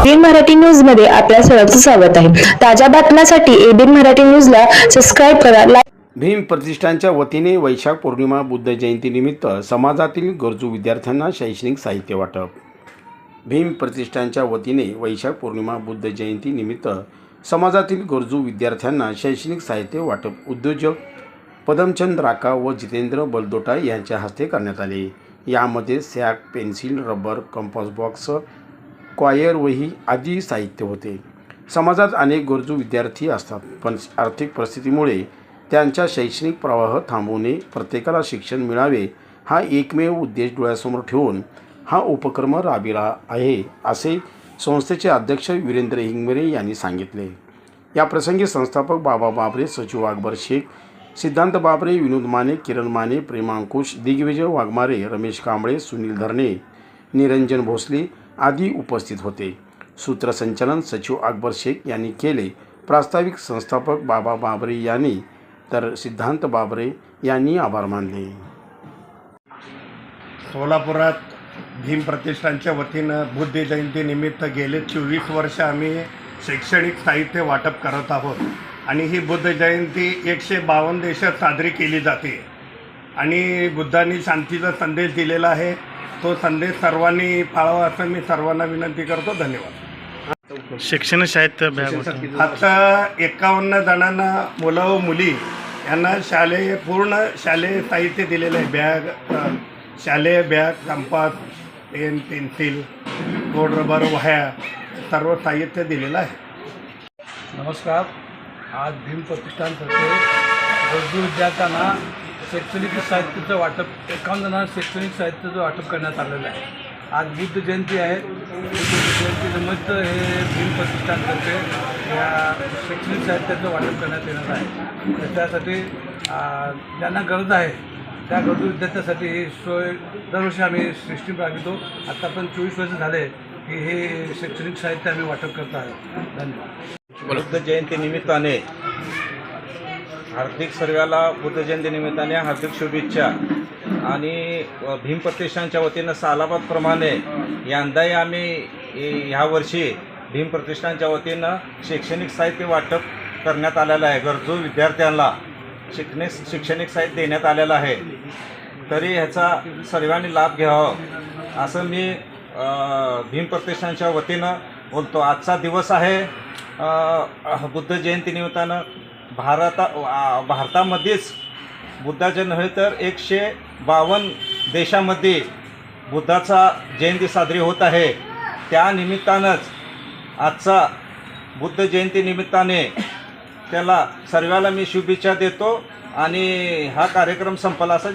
ABN Marathi न्यूजमध्ये आपल्या सर्वांचं स्वागत आहे. ताज्या बातम्यांसाठी एबीएन मराठी न्यूजला सबस्क्राईब करा लाईक भीम प्रतिष्ठानच्या वतीने वैशाख पौर्णिमा बुद्ध जयंतीनिमित्त समाजातील गरजू विद्यार्थ्यांना शैक्षणिक साहित्य वाटप. भीम प्रतिष्ठानच्या वतीने वैशाख पौर्णिमा बुद्ध जयंतीनिमित्त समाजातील गरजू विद्यार्थ्यांना शैक्षणिक साहित्य वाटप उद्योजक पदमचंद राका व जितेंद्र बलदोटा यांच्या हस्ते करण्यात आले. यामध्ये sack pencil rubber compass box quire वही आदी साहित्य होते. समाजात अनेक गरजू विद्यार्थी असतात पण आर्थिक परिस्थितीमुळे त्यांचा शैक्षणिक प्रवाह थांबवणे प्रत्येकाला शिक्षण मिळावे हा एकमेव उद्देश डोळ्यासमोर ठेवून हा उपक्रम राबिला आहे असे संस्थेचे अध्यक्ष वीरेंद्र हिंगमरे यांनी सांगितले. या प्रसंगी संस्थापक बाबा बाबरे सचिव अकबर शेख सिद्धांत बाबरे विनोद माने किरण माने प्रेमांकुश दिग्विजय वाघमारे रमेश कांबळे सुनील धरणे निरंजन भोसले आदी उपस्थित होते. सूत्रसंचालन सचिव अकबर शेख यांनी केले. प्रास्ताविक संस्थापक बाबा बाबरे यांनी तर सिद्धांत बाबरे यांनी आभार मानले. सोलापुरात भीम प्रतिष्ठानच्या वतीनं बुद्ध जयंतीनिमित्त गेले चोवीस वर्ष आम्ही शैक्षणिक साहित्य वाटप करत आहोत. आणि ही बुद्ध जयंती एकशे बावन्न देशात साजरी केली जाते. आणि बुद्धांनी शांतीचा संदेश दिलेला आहे. तो संदेश सर्वांनी पाळावा असं मी सर्वांना विनंती करतो. धन्यवाद. शिक्षण आता एकावन्न जणांना मुलं व मुली यांना शालेय पूर्ण शालेय साहित्य दिलेलं आहे. बॅग शालेय बॅग कंपास पेन पेन्सिल गोड रबर वह्या सर्व साहित्य दिलेलं आहे. नमस्कार. आज भीम प्रतिष्ठानतर्फे गरजू विद्यार्थ्यांना शैक्षणिक साहित्याचं वाटप एकावन्न जणांना शैक्षणिक साहित्याचं वाटप करण्यात आलेलं आहे. आज बुद्ध जयंती आहे. बुद्ध जयंतीनिमित्त हे भीम प्रतिष्ठानतर्फे या शैक्षणिक साहित्याचं वाटप करण्यात येणार आहे. तर त्यासाठी ज्यांना गरज आहे त्या गरजू विद्यार्थ्यासाठी ही सोय दरवर्षी आम्ही सिस्टीम राबवितो आता पण चोवीस वर्ष झाले की हे शैक्षणिक साहित्य आम्ही वाटप करत आहोत. धन्यवाद. बुद्ध जयंती निमित्ताने हार्दिक सर्वाला बुद्ध जयंती हार्दिक शुभेच्छा. आणि भीम प्रतिष्ठानच्या वतीनं सालाबादप्रमाणे यंदाही आम्ही ह्या वर्षी भीम प्रतिष्ठानच्या वतीनं शैक्षणिक साहित्य वाटप करण्यात आलेलं आहे. गरजू विद्यार्थ्यांना शिकणे शैक्षणिक साहित्य देण्यात आलेलं आहे. तरी ह्याचा सर्वांनी लाभ घ्यावा. असं मी भीम प्रतिष्ठानच्या वतीनं बोलतो. आजचा दिवस आहे बुद्ध बुद्ध जयंतीनिमित्तानं भारता भारतामध्येच बुद्धाचे नव्हे तर एकशे बावन्न देशामध्ये बुद्धाचा जयंती साजरी होत आहे. त्या निमित्तानंच आजचा बुद्ध जयंतीनिमित्ताने त्याला सर्वाला मी शुभेच्छा देतो आणि हा कार्यक्रम संपला असं